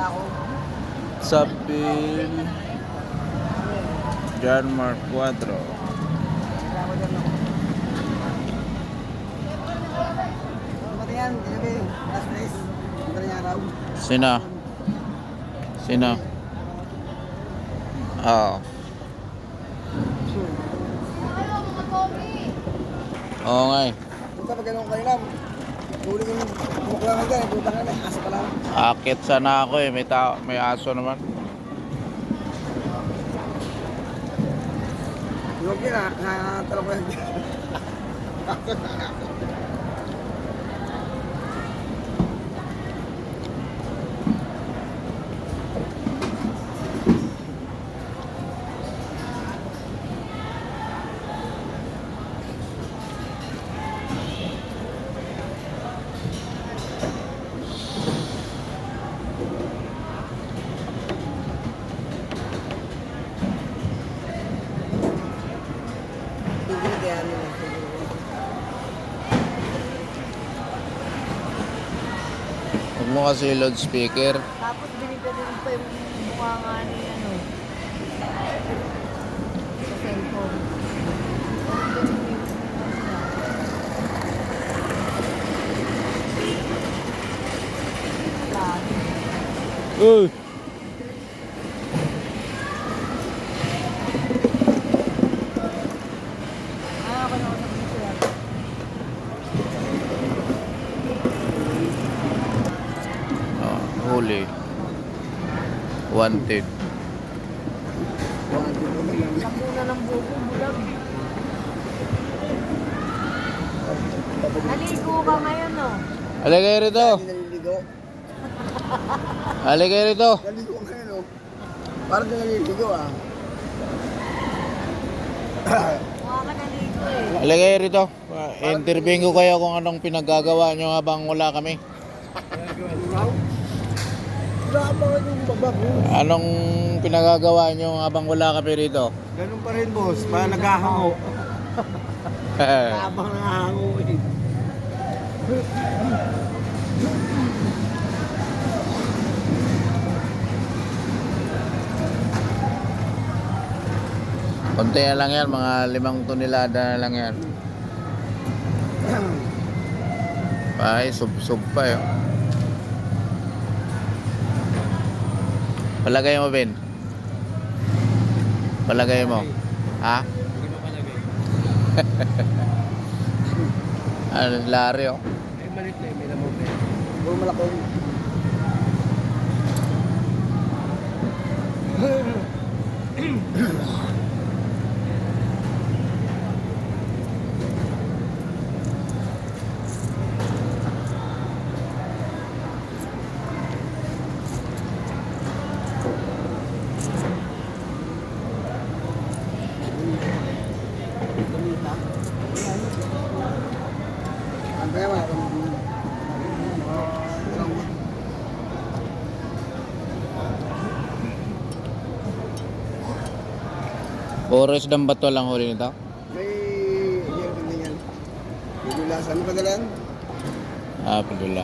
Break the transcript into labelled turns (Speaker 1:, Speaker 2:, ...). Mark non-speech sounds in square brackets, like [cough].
Speaker 1: ako.
Speaker 2: Sapil. John Mark 4.
Speaker 1: Kaya ako dyan ako. Ano ba yan? Gabi, last days. Ang galing araw.
Speaker 2: Sino? Sino? Oo. Oo nga eh.
Speaker 1: Punta pag ganun kanila. Huli ko yung
Speaker 2: Akit sana ako eh. May, tao, may aso naman.
Speaker 1: Yung yun ah, nakatalo ko yan. [laughs] Hindi
Speaker 2: mo kasi loudspeaker.
Speaker 3: Tapos binigyan pa yung mukha nga ni ano. Sa cellphone. Yung.
Speaker 2: Uy! Huli. Wanted.
Speaker 3: Sakuna ng buko, bulag. Naligo ka ngayon, no?
Speaker 2: Halika kayo rito. [laughs] Kayo rito.
Speaker 1: Naliligo ka ngayon oh. Parang naliligo ah.
Speaker 3: Mukha ka naligo eh.
Speaker 2: Rito. Interviewin ko kayo kung anong pinagagawa nyo habang wala kami.
Speaker 1: Wala ba yung babak mo?
Speaker 2: Anong pinagagawa nyo habang wala kami rito?
Speaker 1: Ganun pa rin boss, pa naghahango. [laughs] Habang nanghahango eh.
Speaker 2: Konti na lang yan, mga limang tonelada na lang yan. [clears throat] Ay, sub-sub pa yun. Palagay mo, Ben. Palagay mo. Ha? [laughs] ano, Larry, oh.
Speaker 1: Ay, malit na may lamang na
Speaker 2: Oras ng bato lang huli nito.
Speaker 1: May year din yan. May dulasan. Ano pa dala yan?
Speaker 2: Ah, padula.